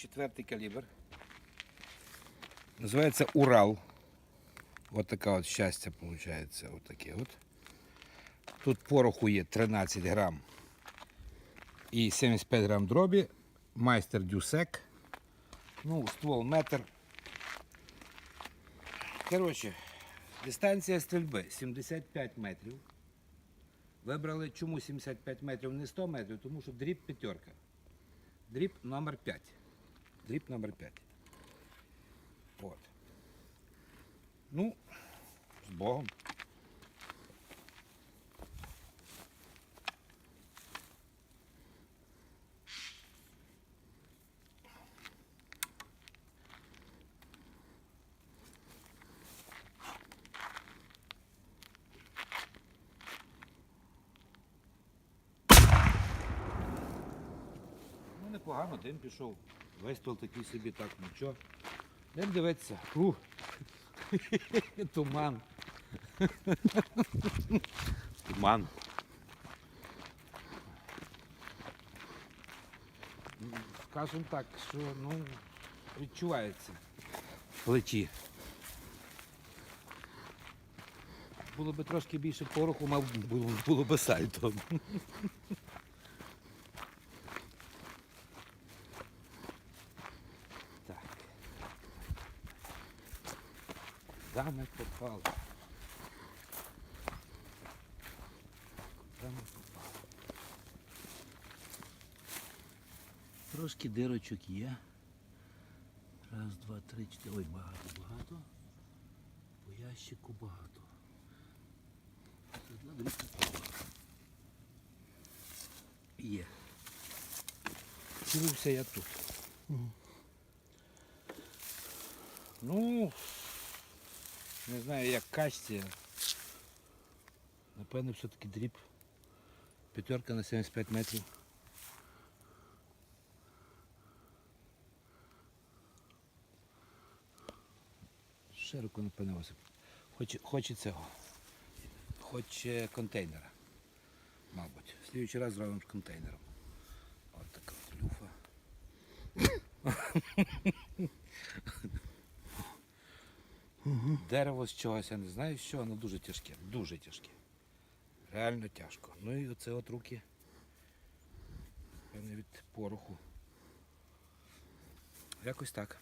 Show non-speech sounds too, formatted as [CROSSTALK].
четвертий калібр. Називається Урал. От така от щастя виходить. От таке от. Тут пороху є 13 грам і 75 грам дробі. Майстер Дюсек. Ну, ствол метр. Коротше, дистанція стрільби 75 метрів. Вибрали чому 75 метрів, не 100 метрів, тому що дріб п'ятерка. Дріб номер 5. Дріб номер 5. От. Ну, з Богом. Ну, непогано, дим пішов. Вистріл такий собі так, нічого. Дим дивиться. Фу. [LAUGHS] Туман. [LAUGHS] Туман. Ну, Скажем так, що ну, відчувається плечі. Було б трошки більше пороху, мав було, б сальто. [LAUGHS] Куда мы попали? Куда ми попали? Трошки дирочок є. Раз, два, три, чотири. Ой, багато, багато. По ящику багато. Одна попала. Є. Цілився я тут. Ну, не знаю, як качці. Напевно, все-таки дріб. П'ятерка на 75 метрів. Широко напевно висип. Хоче, хоче цього. Хоче контейнера. Мабуть. Слідуючий раз зробимо з контейнером. Ось така от люфа. Дерево з чогось, я не знаю що, воно дуже тяжке, дуже тяжке. Реально тяжко. Ну і оце от руки. Певне від пороху. Якось так.